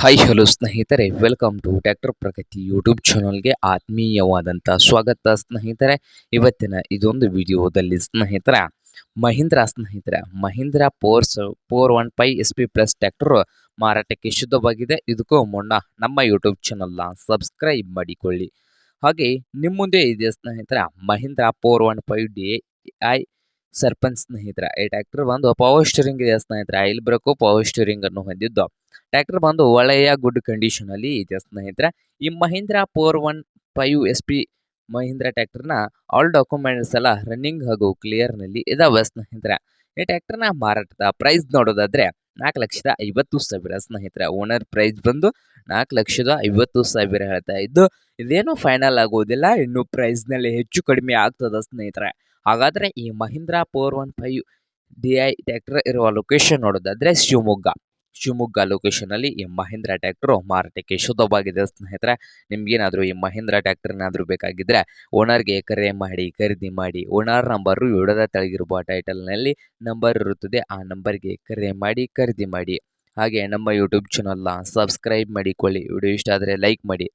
Hi hello ಸ್ನೇಹಿತರೆ. Welcome to tractor Pragati YouTube ಚಾನಲ್ಗೆ ಆತ್ಮೀಯವಾದಂಥ ಸ್ವಾಗತ ಸ್ನೇಹಿತರೆ. ಇವತ್ತಿನ ಇದೊಂದು ವಿಡಿಯೋದಲ್ಲಿ ಸ್ನೇಹಿತರ, ಮಹೀಂದ್ರ ಸ್ನೇಹಿತರೆ, Mahindra force four one five S P plus tractor ಮಾರಾಟಕ್ಕೆ ಶುದ್ಧವಾಗಿದೆ. ಇದಕ್ಕೂ ಮುನ್ನ ನಮ್ಮ ಯೂಟ್ಯೂಬ್ ಚಾನಲ್ನ ಸಬ್ಸ್ಕ್ರೈಬ್ ಮಾಡಿಕೊಳ್ಳಿ. ಹಾಗೆ ನಿಮ್ಮ ಮುಂದೆ ಇದೆ ಸ್ನೇಹಿತರ, Mahindra four one five D I Sarpanch ಸ್ನೇಹಿತರ. ಈ ಟ್ರ್ಯಾಕ್ಟರ್ ಬಂದು ಪವರ್ ಸ್ಟೀರಿಂಗ್ ಇದೆ ಸ್ನೇಹಿತರ. ಇಲ್ಲಿ ಬ್ರೇಕು ಪವರ್ ಸ್ಟೀರಿಂಗ್ ಅನ್ನು ಹೊಂದಿದ್ದು. ಟ್ರ್ಯಾಕ್ಟರ್ ಬಂದು ಒಳ್ಳೆಯ ಗುಡ್ ಕಂಡೀಷನ್ ಅಲ್ಲಿ ಇದೆ ಸ್ನೇಹಿತರ. ಈ Mahindra four one five S P Mahindra ಟ್ರ್ಯಾಕ್ಟರ್ನ ಆಲ್ ಡಾಕ್ಯುಮೆಂಟ್ಸ್ ಎಲ್ಲ ರನ್ನಿಂಗ್ ಹಾಗೂ ಕ್ಲಿಯರ್ನಲ್ಲಿ ಇದಾವೆ ಸ್ನೇಹಿತರ. ಈ ಟ್ರ್ಯಾಕ್ಟರ್ನ ಮಾರಾಟದ ಪ್ರೈಸ್ ನೋಡೋದಾದ್ರೆ ನಾಲ್ಕು ಲಕ್ಷದ ಐವತ್ತು ಸಾವಿರ ಸ್ನೇಹಿತರೆ ಓನರ್ ಪ್ರೈಸ್ ಬಂದು ನಾಲ್ಕು ಲಕ್ಷದ ಐವತ್ತು ಸಾವಿರ ಹೇಳ್ತಾ ಇದ್ದು, ಇದೇನು ಫೈನಲ್ ಆಗೋದಿಲ್ಲ, ಇನ್ನು ಪ್ರೈಸ್ನಲ್ಲಿ ಹೆಚ್ಚು ಕಡಿಮೆ ಆಗ್ತದ ಸ್ನೇಹಿತರೆ. ಹಾಗಾದ್ರೆ ಈ Mahindra four one five D I tractor ಇರುವ ಲೊಕೇಶನ್ ನೋಡೋದಾದ್ರೆ ಶಿವಮೊಗ್ಗ. ಶಿವಮೊಗ್ಗ ಲೊಕೇಶನ್ ಅಲ್ಲಿ ಈ ಮಹೇಂದ್ರ ಟ್ರ್ಯಾಕ್ಟರ್ ಮಾರಾಟಕ್ಕೆ ಶುದ್ಧವಾಗಿದೆ. ಸ್ನೇಹಿತರೆ, ನಿಮ್ಗೇನಾದರೂ ಈ ಮಹೇಂದ್ರ ಬೇಕಾಗಿದ್ರೆ ಓನರ್ಗೆ ಕರೆ ಮಾಡಿ, ಖರೀದಿ ಮಾಡಿ ಓನರ್ ನಂಬರು ಇಡದ ತೆಳಗಿರುವ ಟೈಟಲ್ನಲ್ಲಿ ನಂಬರ್ ಇರುತ್ತದೆ. ಆ ನಂಬರ್ಗೆ ಕರೆ ಮಾಡಿ, ಖರೀದಿ ಮಾಡಿ. ಹಾಗೆ ನಮ್ಮ ಯೂಟ್ಯೂಬ್ ಚಾನಲ್ನ ಸಬ್ಸ್ಕ್ರೈಬ್ ಮಾಡಿಕೊಳ್ಳಿ. ವಿಡಿಯೋ ಇಷ್ಟ ಆದರೆ ಲೈಕ್ ಮಾಡಿ.